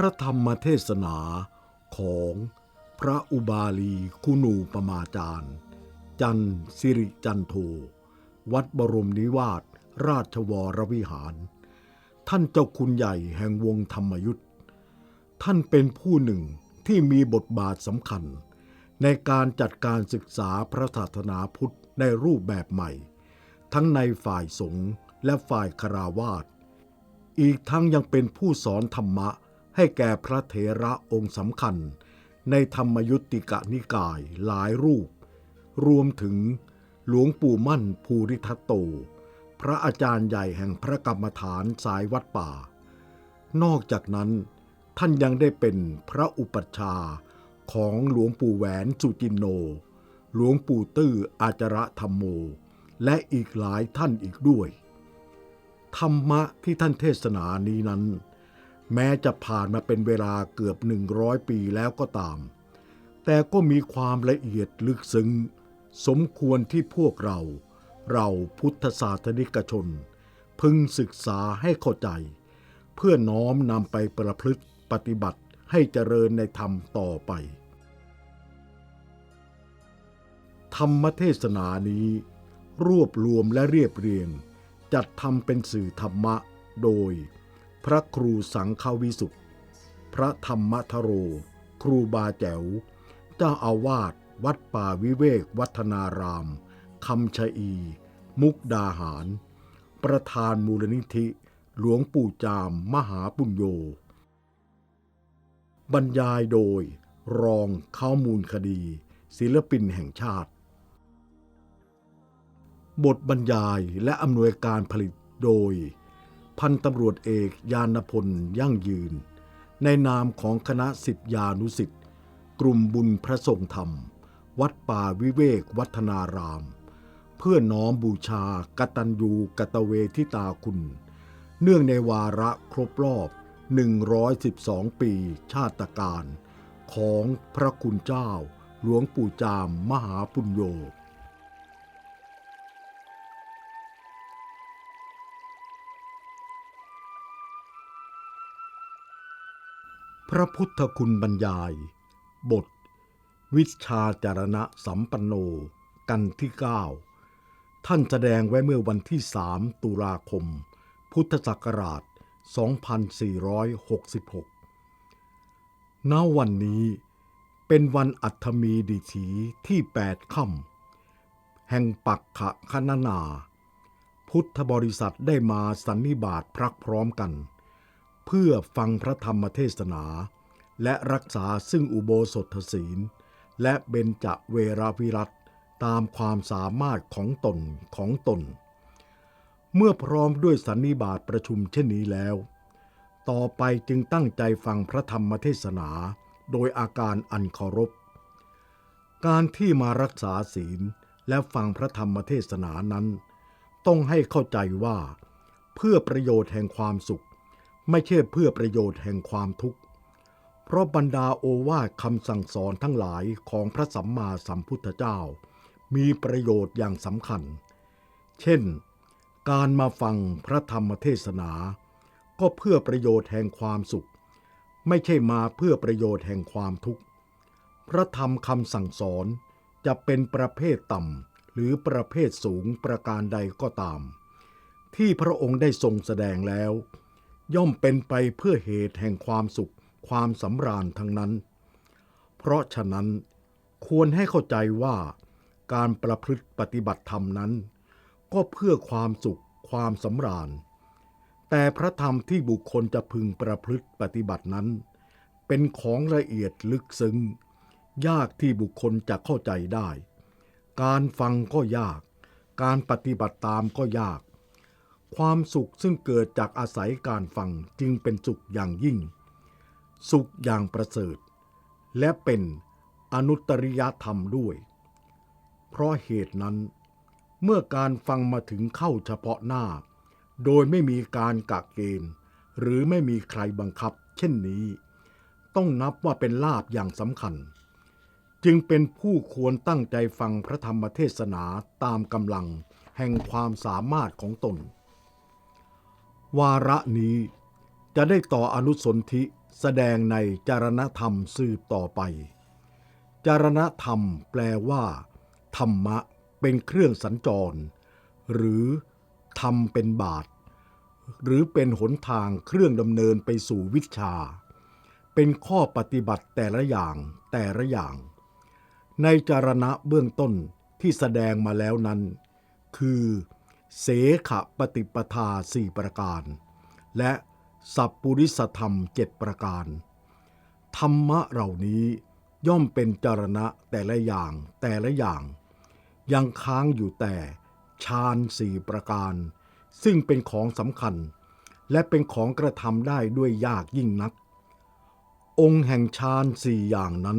ระธรรมเทศนาของพระอุบาลีคุณูปมาจารย์ จันสิริจันโทวัดบรมนิวาสราชวรวิหาร ท่านเจ้าคุณใหญ่แห่งวงธรรมยุทธ์ท่านเป็นผู้หนึ่งที่มีบทบาทสำคัญ ในการจัดการศึกษาพระศาสนาพุทธในรูปแบบใหม่ ทั้งในฝ่ายสงฆ์และฝ่ายคาราวาสอีกทั้งยังเป็นผู้สอนธรรมะ ให้แก่พระเถระองค์สำคัญ ในธรรมยุติกะนิกายหลายรูป รวมถึงหลวงปู่มั่นภูริทัตโต พระอาจารย์ใหญ่แห่งพระกรรมฐานสายวัดป่า นอกจากนั้นท่านยังได้เป็นพระอุปัชฌาย์ของหลวงปู่แหวนสุจินโน หลวงปู่ตื้ออาจระธรรมโม และอีกหลายท่านอีกด้วย ธรรมะที่ท่านเทศนานี้นั้น แม้จะผ่านมาเป็นเวลาเกือบหนึ่งร้อยปีแล้วก็ตาม แต่ก็มีความละเอียดลึกซึ้ง สมควรที่พวกเรา เราพุทธศาสนิกชน พึงศึกษาให้เข้าใจ เพื่อน้อมนำไปประพฤติปฏิบัติให้เจริญในธรรมต่อไป ธรรมเทศนานี้ รวบรวมและเรียบเรียง จัดทำเป็นสื่อธรรมะโดย พระครูสังฆวิสุทธิ์พระธรรมทโร ครูบาแจ๋ว เจ้าอาวาสวัดป่าวิเวกวัฒนารามคำชะอี มุกดาหาร ประธานมูลนิธิ หลวงปู่จามมหาปุญโญบรรยายโดย รองข้ามูลคดี ศิลปินแห่งชาติ บทบรรยายและอำนวยการผลิตโดย พันตำรวจเอกยานพลยั่งยืน ในนามของคณะสิทธิานุสิทธิ์กลุ่มบุญพระทรงธรรม วัดป่าวิเวกวัฒนาราม เพื่อน้อมบูชากตัญญูกตเวทิตาคุณ เนื่องในวาระครบรอบ 112 ปีชาติการ ของพระคุณเจ้า หลวงปู่จามมหาปุญโญ พระพุทธคุณบรรยาย บท วิชาจารณะสัมปันโน กันที่ 9 ท่านแสดงไว้เมื่อวันที่ 3 ตุลาคม พุทธศักราช 2466 ณ วันนี้เป็นวันอัฐมีดิถีที่ 8 ค่ำแห่งปักขะคณนา พุทธบริษัทได้มาสันนิบาตพรักพร้อมกัน เพื่อฟังพระธรรมเทศนา และรักษาซึ่งอุโบสถศีล และเบญจเวราวิรัตตามความสามารถของตนของตน เมื่อพร้อมด้วยสันนิบาตประชุมเช่นนี้แล้ว ต่อไปจึงตั้งใจฟังพระธรรมเทศนาโดยอาการอันเคารพ การที่มารักษาศีลและฟังพระธรรมเทศนานั้น ต้องให้เข้าใจว่า เพื่อประโยชน์แห่งความสุข ไม่ใช่เพื่อประโยชน์แห่งความทุกข์ เพราะบรรดาโอวาทคำสั่งสอนทั้งหลายของพระสัมมาสัมพุทธเจ้า มีประโยชน์อย่างสำคัญ เช่น การมาฟังพระธรรมเทศนา ก็เพื่อประโยชน์แห่งความสุข ไม่ใช่มาเพื่อประโยชน์แห่งความทุกข์ พระธรรมคำสั่งสอนจะเป็นประเภทต่ำหรือประเภทสูงประการใดก็ตาม ที่พระองค์ได้ทรงแสดงแล้ว ย่อมเป็นไปเพื่อเหตุแห่งความสุขความสำราญทั้งนั้น เพราะฉะนั้นควรให้เข้าใจว่าการประพฤติปฏิบัติธรรมนั้น ก็เพื่อความสุขความสำราญ แต่พระธรรมที่บุคคลจะพึงประพฤติปฏิบัตินั้น เป็นของละเอียดลึกซึ้ง ยากที่บุคคลจะเข้าใจได้ การฟังก็ยาก การปฏิบัติตามก็ยาก ความสุขซึ่งเกิดจากอาศัยการฟังจึงเป็นสุขอย่างยิ่ง สุขอย่างประเสริฐ และเป็นอนุตริยธรรมด้วย เพราะเหตุนั้น เมื่อการฟังมาถึงเข้าเฉพาะหน้า โดยไม่มีการกักเกณฑ์ หรือไม่มีใครบังคับ เช่นนี้ ต้องนับว่าเป็นลาบอย่างสำคัญ จึงเป็นผู้ควรตั้งใจฟังพระธรรมเทศนาตามกำลังแห่งความสามารถของตน วาระนี้จะได้ต่ออนุสนธิแสดงในจารณธรรมสืบต่อไป จารณธรรมแปลว่า ธรรมะเป็นเครื่องสัญจร หรือธรรมเป็นบาท หรือเป็นหนทางเครื่องดำเนินไปสู่วิชา เป็นข้อปฏิบัติแต่ละอย่างแต่ละอย่าง ในจารณะเบื้องต้นที่แสดงมาแล้วนั้น คือ เสขปฏิปทาสี่ประการ และสัพปุริสธรรมเจ็ดประการ ธรรมะเหล่านี้ย่อมเป็นจารณะแต่ละอย่างแต่ละอย่าง ยังค้างอยู่แต่ฌานสี่ประการ ซึ่งเป็นของสำคัญ และเป็นของกระทำได้ด้วยยากยิ่งนัก องค์แห่งฌานสี่อย่างนั้น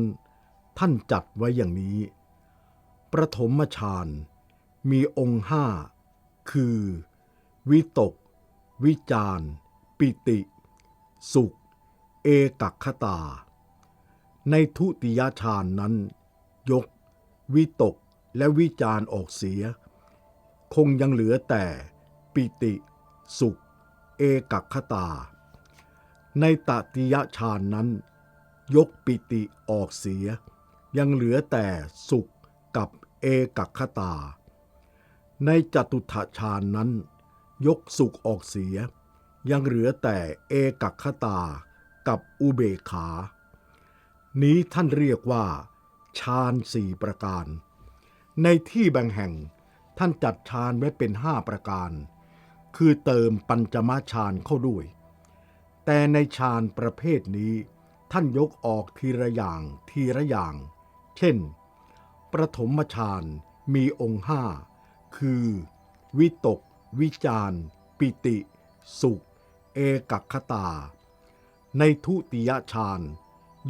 ท่านจัดไว้อย่างนี้ ประถมฌานมีองค์ห้า คือ วิตก วิจารปิติ สุข เอกัคตา ในทุติยฌานนั้น ยก วิตกและวิจารออกเสีย คงยังเหลือแต่ปิติ สุข เอกัคตา ในตติยฌานนั้น ยกปิติออกเสีย ยังเหลือแต่สุขกับเอกัคตา ในจตุถฌานนั้น ยกสุขออกเสีย ยังเหลือแต่เอกัคคตากับอุเบกขา นี้ท่านเรียกว่าฌานสี่ประการ ในที่บางแห่งท่านจัดฌานไว้เป็นห้าประการ คือเติมปัญจมาฌานเข้าด้วย แต่ในฌานประเภทนี้ท่านยกออกทีละอย่างทีละอย่าง เช่น ประถมฌานมีองค์ห้า คือ วิตก วิจารปิติ สุข เอกัคตา ในทุติยฌาน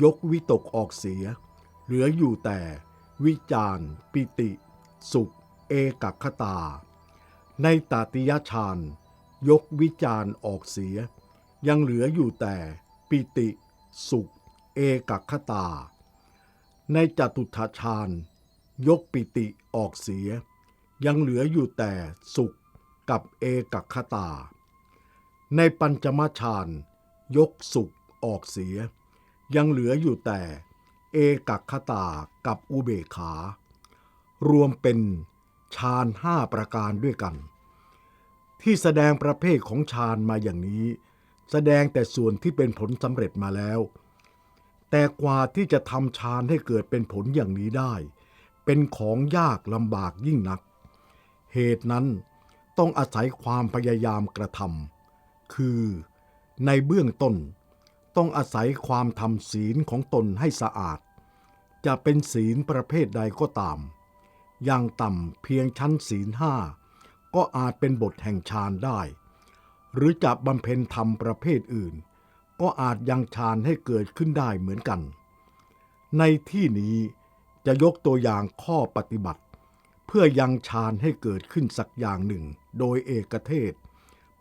ยกวิตกออกเสีย เหลืออยู่แต่ วิจารปิติ สุข เอกัคตา ในตติยฌานยกวิจารออกเสีย ยังเหลืออยู่แต่ ปิติ สุข เอกัคตา ในจตุถฌานยกปิติออกเสีย ยังเหลืออยู่แต่สุขกับเอกัคตา ในปัญจมฌานยกสุขออกเสีย ยังเหลืออยู่แต่เอกัคคตากับอุเบกขา รวมเป็นฌานห้าประการด้วยกัน ที่แสดงประเภทของฌานมาอย่างนี้ แสดงแต่ส่วนที่เป็นผลสำเร็จมาแล้ว แต่กว่าที่จะทำฌานให้เกิดเป็นผลอย่างนี้ได้ เป็นของยากลำบากยิ่งนัก เหตุนั้นต้องอาศัยความพยายามกระทำคือในเบื้องต้นต้องอาศัยความทำศีลของตนให้สะอาด จะเป็นศีลประเภทใดก็ตาม อย่างต่ำเพียงชั้นศีลห้าก็อาจเป็นบทแห่งฌานได้ หรือจะบำเพ็ญธรรมประเภทอื่น ก็อาจยังฌานให้เกิดขึ้นได้เหมือนกัน ในที่นี้จะยกตัวอย่างข้อปฏิบัติ พื่อยังฌานให้เกิดขึ้นสักอย่างหนึ่ง โดยเอกเทศ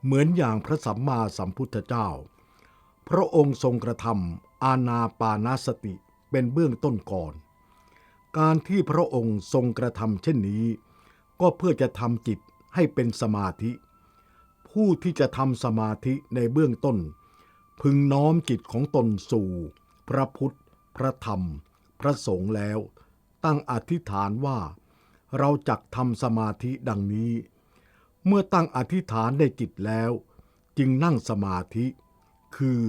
เหมือนอย่างพระสัมมาสัมพุทธเจ้า พระองค์ทรงกระทำอาณาปานาสติเป็นเบื้องต้นก่อน การที่พระองค์ทรงกระทำเช่นนี้ ก็เพื่อจะทำจิตให้เป็นสมาธิ ผู้ที่จะทำสมาธิในเบื้องต้น พึงน้อมจิตของตนสู่ พระพุทธ พระธรรม พระสงฆ์แล้ว ตั้งอธิษฐานว่า เราจักทำสมาธิดังนี้ เมื่อตั้งอธิษฐานในจิตแล้ว จึงนั่งสมาธิ คือ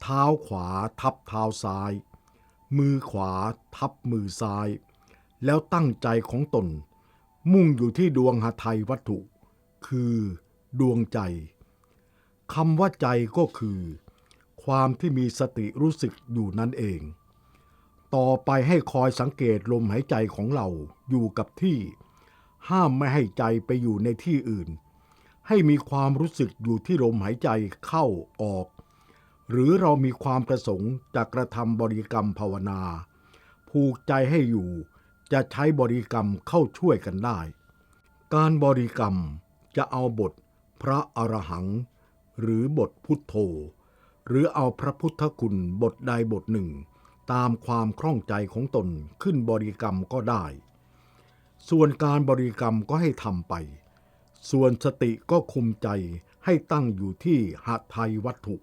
เท้าขวาทับเท้าซ้าย มือขวาทับมือซ้าย แล้วตั้งใจของตน มุ่งอยู่ที่ดวงหทัยวัตถุ คือดวงใจคำว่าใจก็คือ ความที่มีสติรู้สึกอยู่นั่นเอง ต่อไปให้คอยสังเกตลมหายใจของเราอยู่กับที่ ห้ามไม่ให้ใจไปอยู่ในที่อื่น ให้มีความรู้สึกอยู่ที่ลมหายใจเข้าออก หรือเรามีความประสงค์จะกระทำบริกรรมภาวนา ผูกใจให้อยู่ จะใช้บริกรรมเข้าช่วยกันได้ การบริกรรมจะเอาบทพระอรหัง หรือบทพุทโธ หรือเอาพระพุทธคุณบทใดบทหนึ่ง ตามความคล่องใจของตนขึ้นบริกรรมก็ได้ ส่วนการบริกรรมก็ให้ทำไป ส่วนสติก็คุมใจให้ตั้งอยู่ที่หทัยวัตถุ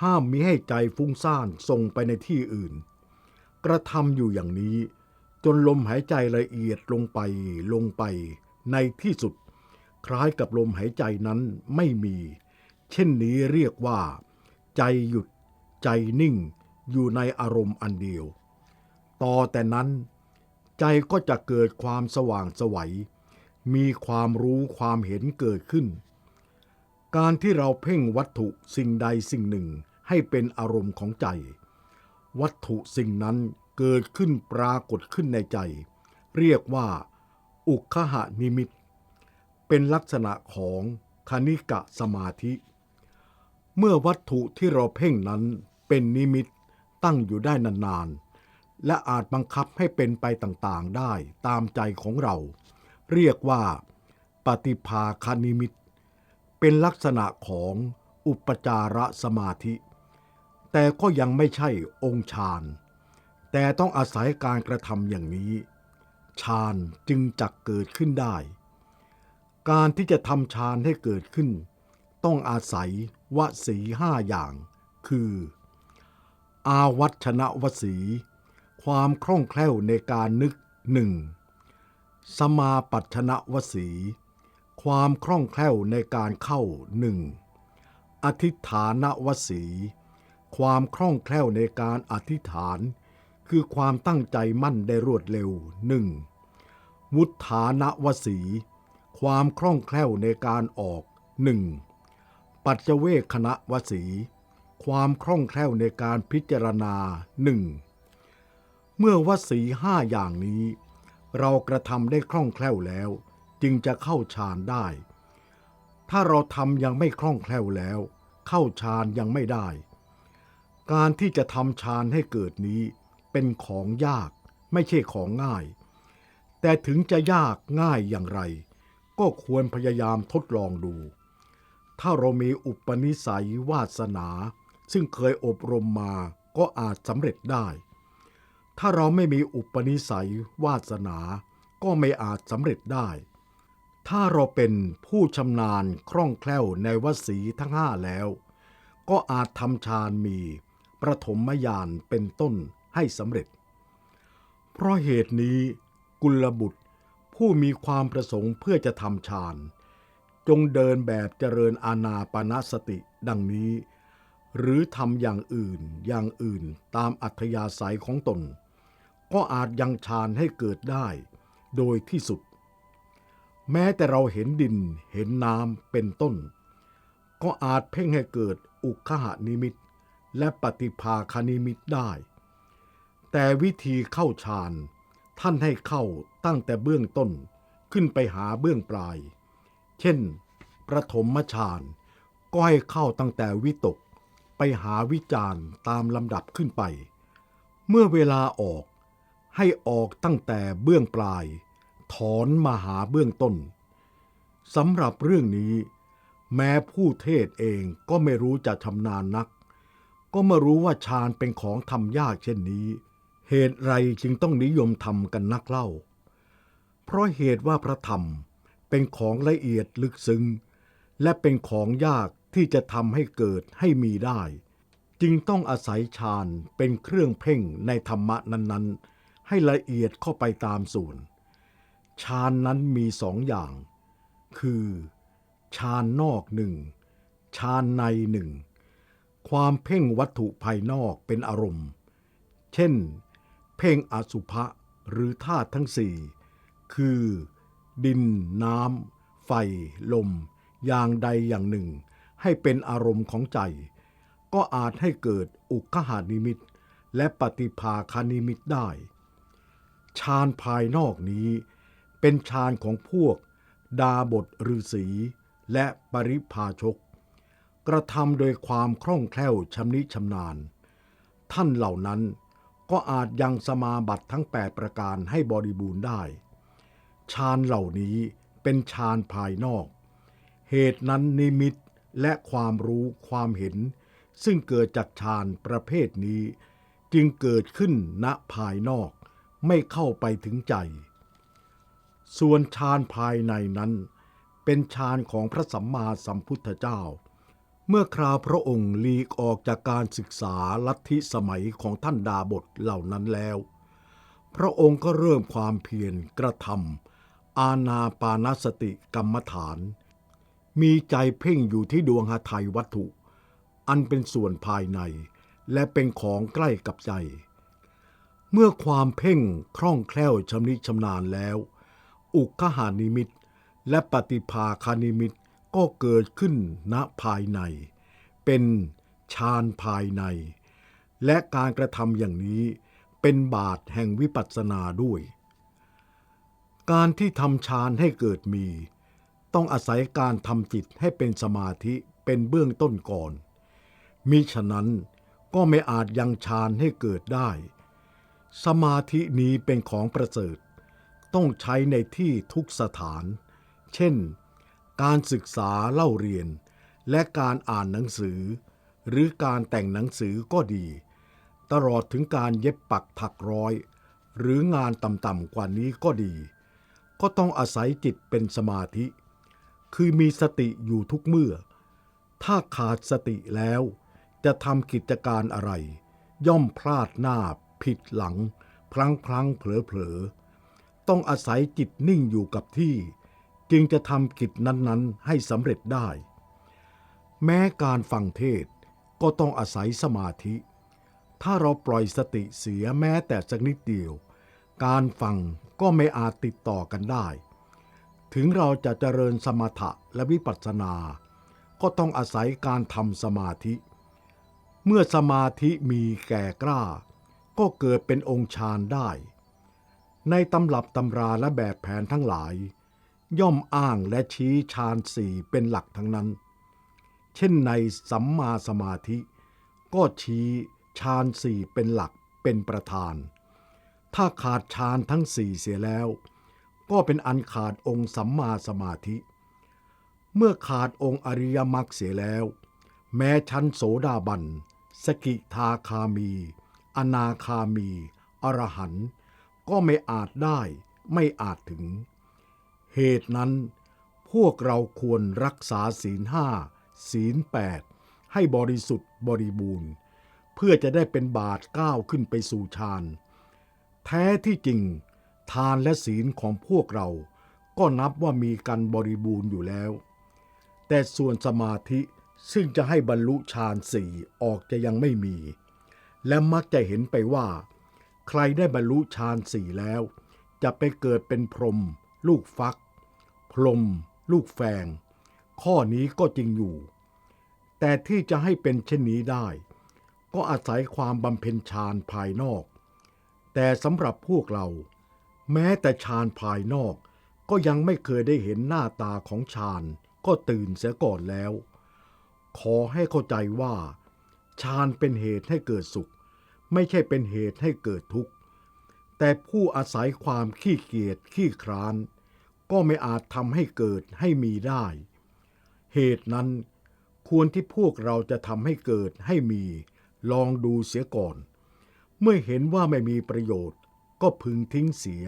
ห้ามมิให้ใจฟุ้งซ่านส่งไปในที่อื่น กระทำอยู่อย่างนี้ จนลมหายใจละเอียดลงไปลงไปในที่สุด คล้ายกับลมหายใจนั้นไม่มี เช่นนี้เรียกว่า ใจหยุดใจนิ่ง อยู่ในอารมณ์อันเดียว ต่อแต่นั้น ใจก็จะเกิดความสว่างสวัย มีความรู้ความเห็นเกิดขึ้น การที่เราเพ่งวัตถุสิ่งใดสิ่งหนึ่งให้เป็นอารมณ์ของใจ วัตถุสิ่งนั้นเกิดขึ้นปรากฏขึ้นในใจ เรียกว่า อุคหะนิมิต เป็นลักษณะของคณิกะสมาธิ เมื่อวัตถุที่เราเพ่งนั้นเป็นนิมิต ตั้งอยู่ได้นานๆ และอาจบังคับให้เป็นไปต่างๆได้ตามใจของเรา เรียกว่า ปฏิภาคานิมิต เป็นลักษณะของอุปจารสมาธิ แต่ก็ยังไม่ใช่องค์ฌาน แต่ต้องอาศัยการกระทำอย่างนี้ฌานจึงจักเกิดขึ้นได้ การที่จะทำฌานให้เกิดขึ้น ต้องอาศัยวสีห้าอย่าง คือ อาวัชนวสี ความคล่องแคล่วในการนึกหนึ่งสมาปัชนะวสี ความคล่องแคล่วในการเข้าหนึ่งอธิฐานวสี ความคล่องแคล่วในการอธิษฐาน คือความตั้งใจมั่นได้รวดเร็วหนึ่งวุฒานวสี ความคล่องแคล่วในการออกหนึ่งปัจเจเวคณะวสี ความคล่องแคล่วในการพิจารณาหนึ่งเมื่อวสีห้าอย่างนี้ เรากระทำได้คล่องแคล่วแล้ว จึงจะเข้าฌานได้ ถ้าเราทำยังไม่คล่องแคล่วแล้ว เข้าฌานยังไม่ได้ การที่จะทำฌานให้เกิดนี้เป็นของยากไม่ใช่ของง่าย แต่ถึงจะยากง่ายอย่างไร ก็ควรพยายามทดลองดู ถ้าเรามีอุปนิสัยวาสนา ซึ่งเคยอบรมมาก็อาจสำเร็จได้ ถ้าเราไม่มีอุปนิสัยวาสนา ก็ไม่อาจสำเร็จได้ ถ้าเราเป็นผู้ชำนาญคล่องแคล่วในวสีทั้งห้าแล้ว ก็อาจทำฌานมีประถมญาณเป็นต้นให้สำเร็จ เพราะเหตุนี้กุลบุตรผู้มีความประสงค์เพื่อจะทำฌาน จงเดินแบบเจริญอาณาปณสติดังนี้ หรือทำอย่างอื่นอย่างอื่นตามอัธยาศัยของตน ก็อาจยังฌานให้เกิดได้ โดยที่สุด แม้แต่เราเห็นดินเห็นน้ำเป็นต้น ก็อาจเพ่งให้เกิดอุคหานิมิต และปฏิภาคนิมิตได้ แต่วิธีเข้าฌานท่านให้เข้าตั้งแต่เบื้องต้นขึ้นไปหาเบื้องปลาย เช่น ประถมฌานก็ให้เข้าตั้งแต่วิตก ไปหาวิจารณ์ตามลำดับขึ้นไป เมื่อเวลาออกให้ออกตั้งแต่เบื้องปลาย ถอนมาหาเบื้องต้นสำหรับเรื่องนี้ แม้ผู้เทศเองก็ไม่รู้จะชำนาญนัก ก็มารู้ว่าฌานเป็นของทำยากเช่นนี้ เหตุไรจึงต้องนิยมทำกันนักเล่า เพราะเหตุว่าพระธรรมเป็นของละเอียดลึกซึ้งและเป็นของยาก ที่จะทำให้เกิดให้มีได้ จึงต้องอาศัยฌานเป็นเครื่องเพ่งในธรรมะนั้น ๆ ให้ละเอียดเข้าไปตามส่วนฌานนั้นมีสองอย่าง คือฌานนอกหนึ่งฌานในหนึ่งความเพ่งวัตถุภายนอกเป็นอารมณ์ เช่น เพ่งอสุภะหรือธาตุทั้งสี่คือ ดินน้ำ ไฟ ลม อย่างใดอย่างหนึ่ง ให้เป็นอารมณ์ของใจ ก็อาจให้เกิดอุคหานิมิตและปฏิภาคานิมิตได้ฌานภายนอกนี้เป็นฌานของพวก ดาบทฤาษีและปริพาชก กระทำโดยความคล่องแคล่วชำนิชำนาญ ท่านเหล่านั้นก็อาจยังสมาบัติทั้ง 8 ประการให้บริบูรณ์ได้ฌานเหล่านี้เป็นฌานภายนอก เหตุนั้นนิมิต และความรู้ความเห็น ซึ่งเกิดจากฌานประเภทนี้ จึงเกิดขึ้นณภายนอกไม่เข้าไปถึงใจ ส่วนฌานภายในนั้น เป็นฌานของพระสัมมาสัมพุทธเจ้า เมื่อคราวพระองค์หลีกออกจากการศึกษาลัทธิสมัยของท่านดาบทเหล่านั้นแล้ว พระองค์ก็เริ่มความเพียรกระทำอาณาปานสติกรรมฐาน มีใจเพ่งอยู่ที่ดวงหทัยวัตถุ อันเป็นส่วนภายใน และเป็นของใกล้กับใจ เมื่อความเพ่งคล่องแคล่วชำนิชำนาญแล้ว อุกขหานิมิตและปฏิภาคานิมิตก็เกิดขึ้นณภายใน เป็นฌานภายใน และการกระทำอย่างนี้เป็นบาทแห่งวิปัสสนาด้วย การที่ทำฌานให้เกิดมี ต้องอาศัยการทำจิตให้เป็นสมาธิเป็นเบื้องต้นก่อน มิฉะนั้นก็ไม่อาจยังฌานให้เกิดได้ สมาธินี้เป็นของประเสริฐ ต้องใช้ในที่ทุกสถาน เช่น การศึกษาเล่าเรียน และการอ่านหนังสือ หรือการแต่งหนังสือก็ดี ตลอดถึงการเย็บปักถักร้อย หรืองานต่ำๆกว่านี้ก็ดี ก็ต้องอาศัยจิตเป็นสมาธิ คือมีสติอยู่ทุกเมื่อ ถ้าขาดสติแล้ว จะทำกิจการอะไร ย่อมพลาดหน้าผิดหลัง พลังพลังเผลอเผลอๆต้องอาศัยจิตนิ่งอยู่กับที่ จึงจะทำกิจนั้นๆ ให้สำเร็จได้ แม้การฟังเทศก็ต้องอาศัยสมาธิ ถ้าเราปล่อยสติเสียแม้แต่สักนิดเดียว การฟังก็ไม่อาจติดต่อกันได้ ถึงเราจะเจริญสมถะและวิปัสสนา ก็ต้องอาศัยการทำสมาธิ เมื่อสมาธิมีแก่กล้า ก็เกิดเป็นองค์ฌานได้ ในตำรับตำราและแบบแผนทั้งหลาย ย่อมอ้างและชี้ฌานสี่เป็นหลักทั้งนั้น เช่นในสัมมาสมาธิ ก็ชี้ฌานสี่เป็นหลักเป็นประธาน ถ้าขาดฌานทั้งสี่เสียแล้ว ก็เป็นอันขาดองค์สัมมาสมาธิ เมื่อขาดองค์อริยมรรคเสียแล้ว แม้ชั้นโสดาบัน สกิทาคามี อนาคามี อรหันต์ก็ไม่อาจได้ไม่อาจถึง เหตุนั้น พวกเราควรรักษาศีลห้าศีลแปดให้บริสุทธิ์บริบูรณ์ เพื่อจะได้เป็นบาทก้าวขึ้นไปสู่ฌานแท้ที่จริง ทานและศีลของพวกเรา ก็นับว่ามีกันบริบูรณ์อยู่แล้ว แต่ส่วนสมาธิซึ่งจะให้บรรลุฌานสี่ออกจะยังไม่มี และมักจะเห็นไปว่า ใครได้บรรลุฌานสี่แล้ว จะไปเกิดเป็นพรหมลูกฟัก พรหมลูกแฟงข้อนี้ก็จริงอยู่ แต่ที่จะให้เป็นเช่นนี้ได้ ก็อาศัยความบำเพ็ญฌานภายนอก แต่สำหรับพวกเรา แม้แต่ฌานภายนอกก็ยังไม่เคยได้เห็นหน้าตาของฌานก็ตื่นเสียก่อนแล้ว ขอให้เข้าใจว่าฌานเป็นเหตุให้เกิดสุข ไม่ใช่เป็นเหตุให้เกิดทุกข์ แต่ผู้อาศัยความขี้เกียจขี้คร้าน ก็ไม่อาจทำให้เกิดให้มีได้ เหตุนั้นควรที่พวกเราจะทำให้เกิดให้มี ลองดูเสียก่อน เมื่อเห็นว่าไม่มีประโยชน์ ก็พึงทิ้งเสีย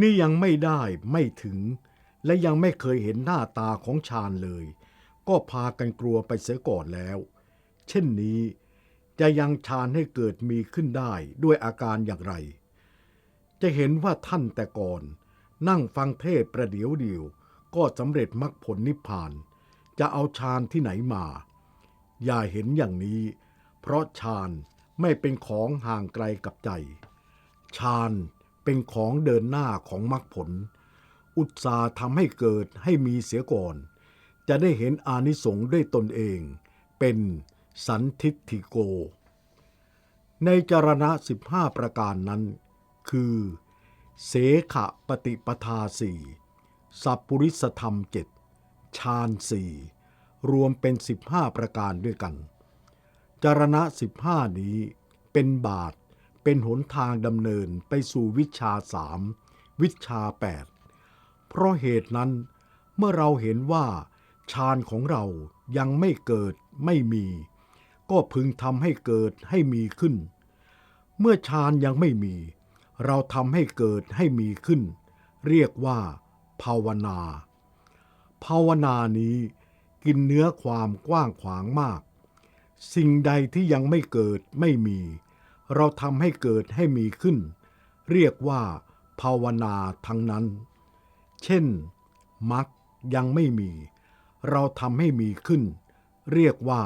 นี่ยังไม่ได้ไม่ถึง และยังไม่เคยเห็นหน้าตาของฌานเลย ก็พากันกลัวไปเสียก่อนแล้ว เช่นนี้จะยังฌานให้เกิดมีขึ้นได้ด้วยอาการอย่างไร จะเห็นว่าท่านแต่ก่อน นั่งฟังเทศประเดี๋ยวเดียว ก็สำเร็จมรรคผลนิพพาน จะเอาฌานที่ไหนมา อย่าเห็นอย่างนี้ เพราะฌานไม่เป็นของห่างไกลกับใจ ฌานเป็นของเดินหน้าของมรรคผล อุตสาห์ทำให้เกิดให้มีเสียก่อน จะได้เห็นอานิสงส์ด้วยตนเอง เป็นสันทิฏฐิโก ในจารณะสิบห้าประการนั้น คือ เสขะปฏิปทาสี่สัพปุริสธรรมเจ็ดฌานสี่รวมเป็นสิบห้าประการด้วยกันจารณะสิบห้านี้เป็นบาท เป็นหนทางดำเนินไปสู่วิชาสามวิชาแปดเพราะเหตุนั้น เมื่อเราเห็นว่าฌานของเรายังไม่เกิดไม่มี ก็พึงทำให้เกิดให้มีขึ้น เมื่อฌานยังไม่มี เราทำให้เกิดให้มีขึ้น เรียกว่า ภาวนา ภาวนานี้กกินเนื้อความกว้างขวางมาก สิ่งใดที่ยังไม่เกิดไม่มี เราทำให้เกิดให้มีขึ้น เรียกว่า ภาวนาทั้งนั้น เช่นมรรคยังไม่มี เราทำให้มีขึ้น เรียกว่า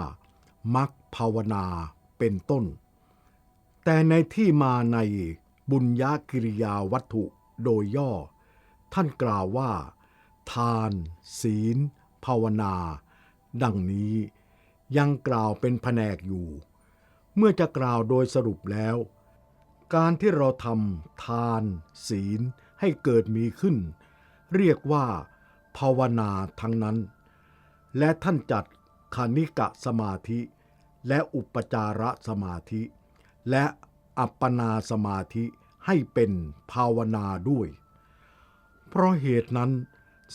มรรคภาวนาเป็นต้น แต่ในที่มาในบุญญากิริยาวัตถุโดยย่อ ท่านกล่าวว่า ทาน ศีล ภาวนา ดังนี้ยังกล่าวเป็นแผนกอยู่ เมื่อจะกล่าวโดยสรุปแล้ว การที่เราทำทาน ศีลให้เกิดมีขึ้น เรียกว่า ภาวนาทั้งนั้น และท่านจัดคานิกะสมาธิ และอุปจารสมาธิ และอัปปนาสมาธิให้เป็นภาวนาด้วย เพราะเหตุนั้น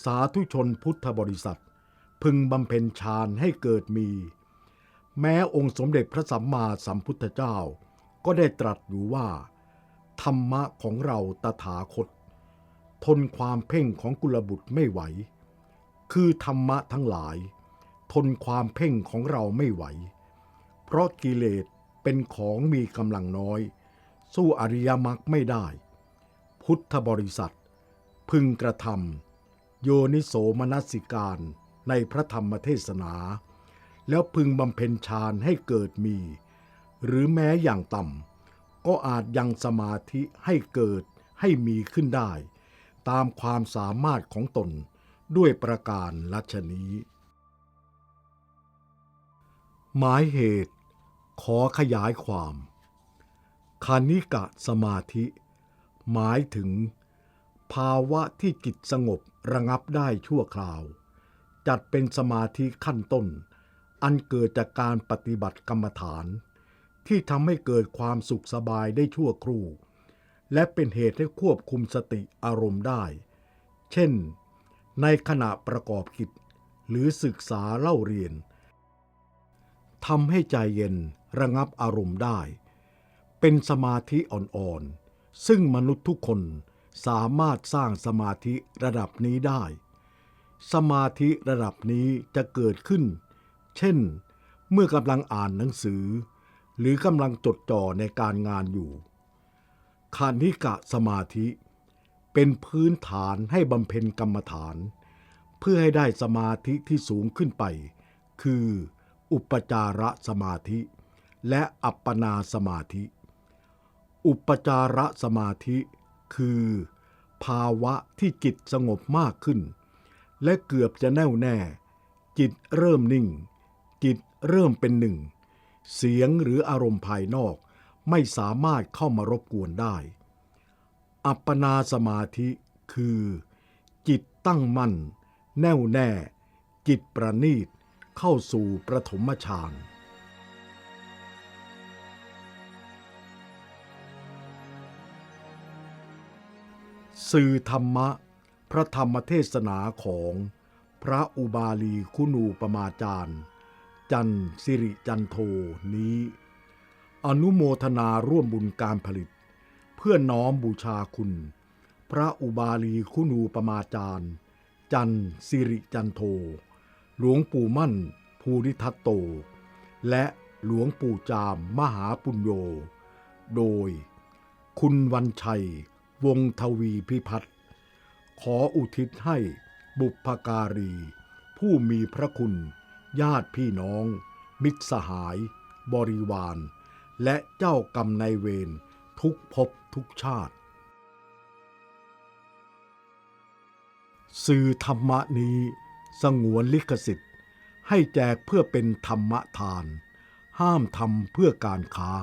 สาธุชนพุทธบริษัท พึงบำเพ็ญฌานให้เกิดมี แม้องค์สมเด็จพระสัมมาสัมพุทธเจ้า ก็ได้ตรัสอยู่ว่า ธรรมะของเราตถาคต ทนความเพ่งของกุลบุตรไม่ไหว คือธรรมะทั้งหลาย ทนความเพ่งของเราไม่ไหว เพราะกิเลสเป็นของมีกำลังน้อย สู้อริยมรรคไม่ได้ พุทธบริษัท พึงกระทำโยนิโสมนสิการในพระธรรมเทศนา แล้วพึงบำเพ็ญฌานให้เกิดมี หรือแม้อย่างต่ำก็อาจยังสมาธิให้เกิดให้มีขึ้นได้ ตามความสามารถของตนด้วยประการลัชนี้ หมายเหตุ ขอขยายความคานิกะสมาธิ หมายถึง ภาวะที่จิตสงบระงับได้ชั่วคราว จัดเป็นสมาธิขั้นต้น อันเกิดจากการปฏิบัติกรรมฐาน ที่ทำให้เกิดความสุขสบายได้ชั่วครู่ และเป็นเหตุให้ควบคุมสติอารมณ์ได้ เช่น ในขณะประกอบกิจ หรือศึกษาเล่าเรียนทำให้ใจเย็นระงับอารมณ์ได้ เป็นสมาธิอ่อนๆ ซึ่งมนุษย์ทุกคนสามารถสร้างสมาธิระดับนี้ได้ สมาธิระดับนี้จะเกิดขึ้น เช่น เมื่อกำลังอ่านหนังสือ หรือกำลังจดจ่อในการงานอยู่คานิกะสมาธิ เป็นพื้นฐานให้บำเพ็ญกรรมฐาน เพื่อให้ได้สมาธิที่สูงขึ้นไป คืออุปจารสมาธิ และอัปปนาสมาธิ อุปจารสมาธิคือ ภาวะที่จิตสงบมากขึ้น และเกือบจะแน่วแน่ จิตเริ่มนิ่ง เริ่มเป็นหนึ่ง เสียงหรืออารมณ์ภายนอกไม่สามารถเข้ามารบกวนได้ อัปปนาสมาธิคือ จิตตั้งมั่น แน่วแน่ จิตประณีตเข้าสู่ประถมฌานสื่อธรรมะ พระธรรมเทศนาของพระอุบาลีคุณูปมาจารย์ จันสิริจันโทนี้ อนุโมทนาร่วมบุญการผลิต เพื่อน้อมบูชาคุณ พระอุบาลีคุณูปมาจารย์ จันสิริจันโท หลวงปู่มั่น ภูริทัตโต และหลวงปู่จามมหาปุญโญโดย คุณวันชัย วงทวีพิพัฒน์ขออุทิศให้บุพการี ผู้มีพระคุณ ญาติพี่น้อง มิตรสหาย บริวาร และเจ้ากรรมนายเวรทุกภพทุกชาติ สื่อธรรมนี้ สงวนลิขสิทธิ์ ให้แจกเพื่อเป็นธรรมทาน ห้ามทำเพื่อการค้า